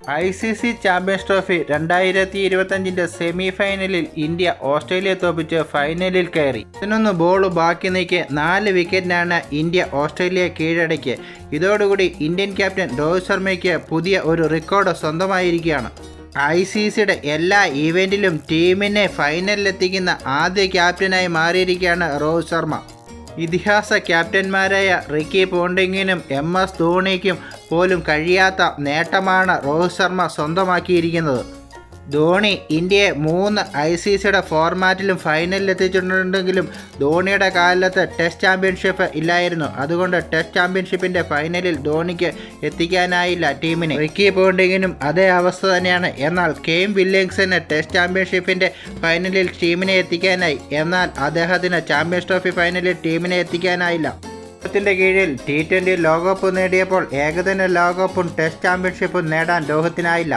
I C C champions trophy രണ്ടായിരത്തി ഇരുപത്തഞ്ചിന്റെ semi ഫൈനലിൽ ഇന്ത്യ ഓസ്ട്രേലിയയെ തോപ്പിച്ച് ഫൈനലിൽ കയറി. പതിനൊന്ന് ബോൾ ബാക്കി നീക്കി നാല് വിക്കറ്റിനാണ് ഇന്ത്യ ഓസ്ട്രേലിയയെ കീഴടക്കി. ഇതോടുകൂടി ഇന്ത്യൻ ക്യാപ്റ്റൻ രോഹിത് ശർമ്മയ്ക്ക് പുതിയ ഒരു റെക്കോർഡ് സ്വന്തമായിരിക്കുകയാണ്. ഐ സി സിയുടെ എല്ലാ ഈവന്റിലും ടീമിനെ ഫൈനലിലെത്തിക്കുന്ന ആദ്യ ക്യാപ്റ്റനായി മാറിയിരിക്കുകയാണ് രോഹിത് ശർമ്മ. ഇതിഹാസ ക്യാപ്റ്റന്മാരായ റിക്കി പോണ്ടിങ്ങിനും എം എസ് ധോണിക്കും പോലും കഴിയാത്ത നേട്ടമാണ് രോഹിത് ശർമ്മ സ്വന്തമാക്കിയിരിക്കുന്നത്. ധോണി ഇന്ത്യയെ മൂന്ന് ഐ സി സിയുടെ ഫോർമാറ്റിലും ഫൈനലിൽ എത്തിച്ചിട്ടുണ്ടെങ്കിലും ധോണിയുടെ കാലത്ത് ടെസ്റ്റ് ചാമ്പ്യൻഷിപ്പ് ഇല്ലായിരുന്നു. അതുകൊണ്ട് ടെസ്റ്റ് ചാമ്പ്യൻഷിപ്പിന്റെ ഫൈനലിൽ ധോണിക്ക് എത്തിക്കാനായില്ല ടീമിനെ റിക്കി പോണ്ടിങ്ങിനും അതേ അവസ്ഥ തന്നെയാണ്. എന്നാൽ കെയിം വില്യംസന് ടെസ്റ്റ് ചാമ്പ്യൻഷിപ്പിന്റെ ഫൈനലിൽ ടീമിനെ എത്തിക്കാനായി. എന്നാൽ അദ്ദേഹത്തിന് ചാമ്പ്യൻസ് ട്രോഫി ഫൈനലിൽ ടീമിനെ എത്തിക്കാനായില്ല. ത്തിന്റെ കീഴിൽ ടി ട്വന്റി ലോകകപ്പ് നേടിയപ്പോൾ ഏകദിന ലോകകപ്പും ടെസ്റ്റ് ചാമ്പ്യൻഷിപ്പും നേടാൻ ലോകത്തിനായില്ല